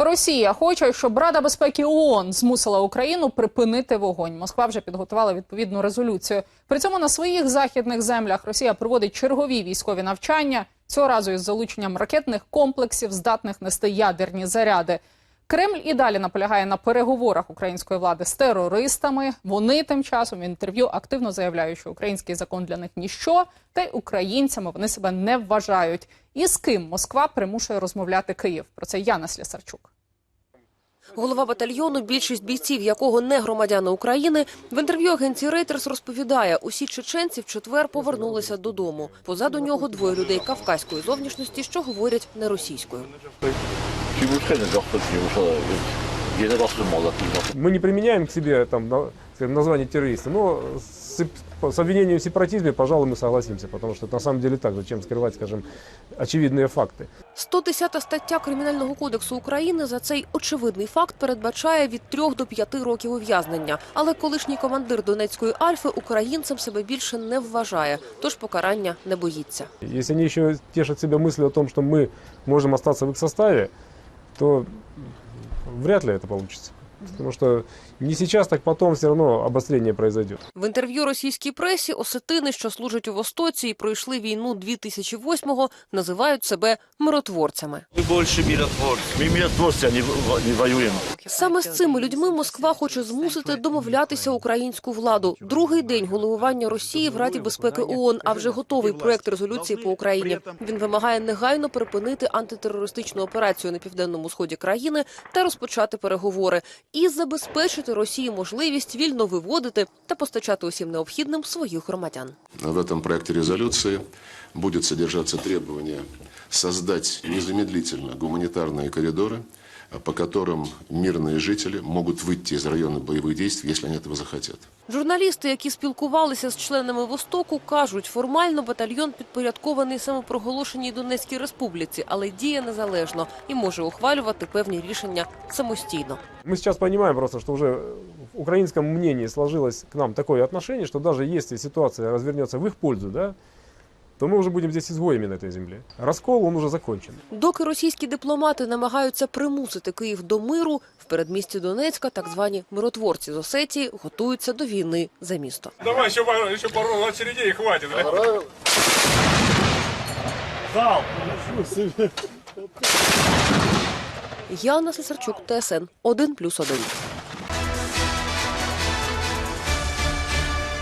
Росія хоче, щоб Рада безпеки ООН змусила Україну припинити вогонь. Москва вже підготувала відповідну резолюцію. При цьому на своїх західних землях Росія проводить чергові військові навчання цього разу із залученням ракетних комплексів, здатних нести ядерні заряди. Кремль і далі наполягає на переговорах української влади з терористами. Вони тим часом в інтерв'ю активно заявляють, що український закон для них ніщо, та й українцями вони себе не вважають. І з ким Москва примушує розмовляти Київ? Про це Яна Слісарчук. Голова батальйону, більшість бійців якого не громадяни України, в інтерв'ю агенції Reuters розповідає, усі чеченці в четвер повернулися додому. Позаду нього двоє людей кавказької зовнішності, що говорять не російською. Puis vous traînez leur truc, vous viennez voir tout le monde, là, tout le monde. Мы не применяем к себе там, на- скажем, название террориста, но с, с обвинением в сепаратизме, пожалуй, мы согласимся, потому что это на самом деле так, зачем скрывать, скажем, очевидные факты. 110 стаття Кримінального кодексу України за цей очевидний факт передбачає від 3 до 5 років ув'язнення. Але колишній командир Донецької Альфи українцем себе більше не вважає, тож покарання не боїться. Если они еще тешат себя мыслью о том, что мы можем остаться в их составе, то вряд ли это получится. Потому что не сейчас, так потом все равно обострение произойдет. В інтерв'ю російській пресі осетини, що служать у Востоці і пройшли війну 2008-го, називають себе миротворцями. Мы больше миротворцы. Мы миротворцы, а не, в- не воюем. Саме з цими людьми Москва хоче змусити домовлятися українську владу. Другий день головування Росії в Раді безпеки ООН, а вже готовий проект резолюції по Україні. Він вимагає негайно припинити антитерористичну операцію на південному сході країни та розпочати переговори і забезпечити Росії можливість вільно виводити та постачати усім необхідним своїх громадян. В этом проекте резолюции будет содержаться требование создать незамедлительно гуманитарные коридоры, по которым мирные жители могут выйти из района боевых действий, если они этого захотят. Журналісти, які спілкувалися з членами Востоку, кажуть, формально батальйон підпорядкований самопроголошеній Донецькій республіці, але діє незалежно і може ухвалювати певні рішення самостійно. Мы сейчас понимаем просто, что уже в украинском мнении сложилось к нам такое отношение, что даже если ситуация развернется в их пользу, да, то мы уже будем здесь изгоями на этой земле. Раскол, он уже закончен. Доки російські дипломати намагаються примусити Київ до миру, в передмісті Донецька так звані миротворці з Осетії готуються до війни за місто. Давай еще пару, еще пару очередей и хватит. Яна Сесарчук, ТСН 1+,1.